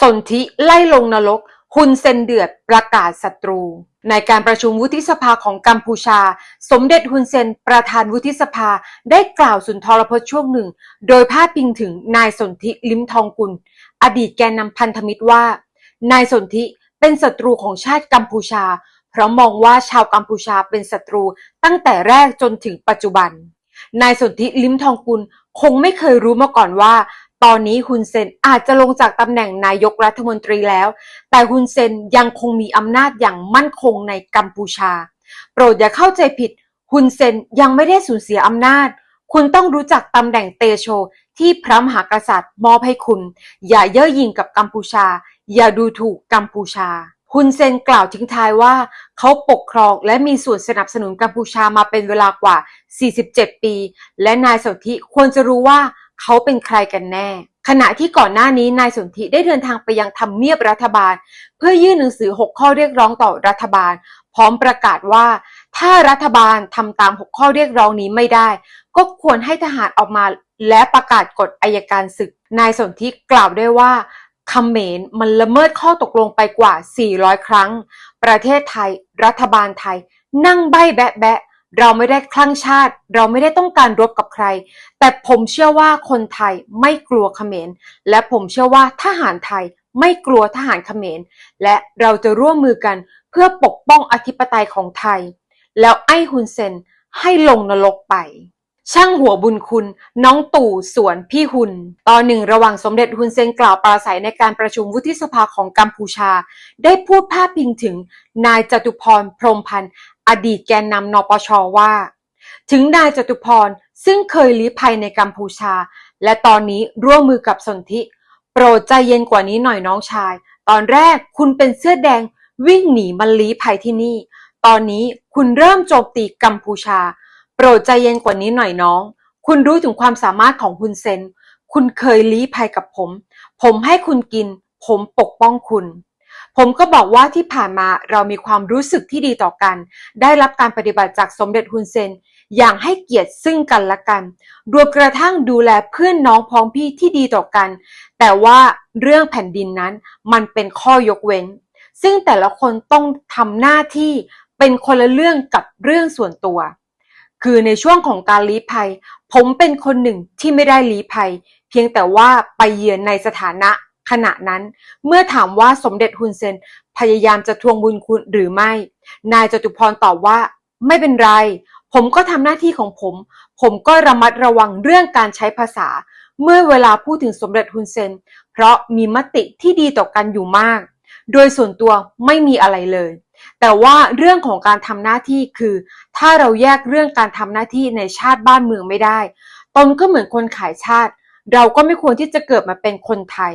สนธิไล่ลงนรกฮุนเซนเดือดประกาศศัตรู ในการประชุมวุฒิสภาของกัมพูชา สมเด็จฮุนเซนประธานวุฒิสภาได้กล่าวสุนทรพจน์ช่วงหนึ่ง โดยพาดพิงถึงนายสนธิลิมทองกุล อดีตแกนนำพันธมิตรว่า นายสนธิเป็นศัตรูของชาติกัมพูชา เพราะมองว่าชาวกัมพูชาเป็นศัตรูตั้งแต่แรกจนถึงปัจจุบันนายสนธิลิมทองกุลคงไม่เคยรู้มาก่อนว่า ตอนนี้ฮุนเซนอาจจะลงจากตำแหน่งนายกรัฐมนตรีแล้ว แต่ฮุนเซนยังคงมีอำนาจอย่างมั่นคงในกัมพูชา โปรดอย่าเข้าใจผิดฮุนเซนยังไม่ได้สูญเสียอำนาจ คุณต้องรู้จักตำแหน่งเตโชที่พระมหากษัตริย์มอบให้คุณ อย่าเย่อหยิ่งกับกัมพูชา อย่าดูถูกกัมพูชาฮุนเซนกล่าวทิ้งท้ายว่า เขาปกครองและมีส่วนสนับสนุนกัมพูชามาเป็นเวลากว่า 47 ปี และนายสนธิควรจะรู้ว่า เขาเป็นใครกันแน่ ขณะที่ก่อนหน้านี้นายสนธิได้เดินทางไปยังทำเนียบรัฐบาล เพื่อยื่นหนังสือ 6 ข้อเรียกร้องต่อรัฐบาล พร้อมประกาศว่า ถ้ารัฐบาลทำตาม 6 ข้อเรียกร้องนี้ไม่ได้ ก็ควรให้ทหารออกมาและประกาศกฎอายการศึก นายสนธิกล่าวด้วยว่าเขมรมันละเมิดข้อตกลงไปกว่า 400 ครั้ง ประเทศไทย รัฐบาลไทย นั่งใบแบะแบะเราไม่ได้คลั่งชาติ เราไม่ได้ต้องการรบกับ ใคร แต่ผมเชื่อว่าคนไทยไม่กลัวเขมร และผมเชื่อว่าทหารไทยไม่กลัวทหารเขมร และเราจะร่วมมือกันเพื่อปกป้องอธิปไตยของไทย แล้วไอ้ฮุนเซนให้ลงนรกไป ช่างหัวบุญคุณ น้องตู่สวนพี่หุน ตอนหนึ่งระหว่างสมเด็จฮุนเซนกล่าวปราศัยในการประชุมวุฒิสภาของกัมพูชา ได้พูดพาดพิงถึง นายจตุพรพรมพันธ์อดีตแกนนำนปชว่า ถึงนายจตุพร ซึ่งเคยลี้ภัยในกัมพูชา และตอนนี้ร่วมมือกับสนธิ โปรดใจเย็นกว่านี้หน่อยน้องชาย ตอนแรกคุณเป็นเสื้อแดงวิ่งหนีมาลี้ภัยที่นี่ ตอนนี้คุณเริ่มโจมตีกัมพูชา โปรดใจเย็นกว่านี้หน่อยน้อง คุณรู้ถึงความสามารถของคุณเซน คุณเคยลี้ภัยกับผม ผมให้คุณกิน ผมปกป้องคุณ ผมก็บอกว่าที่ผ่านมาเรามีความรู้สึกที่ดีต่อกัน ได้รับการปฏิบัติจากสมเด็จฮุนเซน อย่างให้เกียรติซึ่งกันและกัน รวมกระทั่งดูแลเพื่อนน้องพ้องพี่ที่ดีต่อกัน แต่ว่าเรื่องแผ่นดินนั้นมันเป็นข้อยกเว้น ซึ่งแต่ละคนต้องทำหน้าที่เป็นคนละเรื่องกับเรื่องส่วนตัว คือในช่วงของการลี้ภัย ผมเป็นคนหนึ่งที่ไม่ได้ลี้ภัย เพียงแต่ว่าไปเยือนในสถานะขณะนั้น เมื่อถามว่าสมเด็จฮุนเซนพยายามจะทวงบุญคุณหรือไม่ นายจตุพรตอบว่า ไม่เป็นไร ผมก็ทำหน้าที่ของผม ผมก็ระมัดระวังเรื่องการใช้ภาษา เมื่อเวลาพูดถึงสมเด็จฮุนเซน เพราะมีมติที่ดีต่อกันอยู่มาก โดยส่วนตัวไม่มีอะไรเลย แต่ว่าเรื่องของการทำหน้าที่คือ ถ้าเราแยกเรื่องการทำหน้าที่ในชาติบ้านเมืองไม่ได้ ตนก็เหมือนคนขายชาติ เราก็ไม่ควรที่จะเกิดมาเป็นคนไทย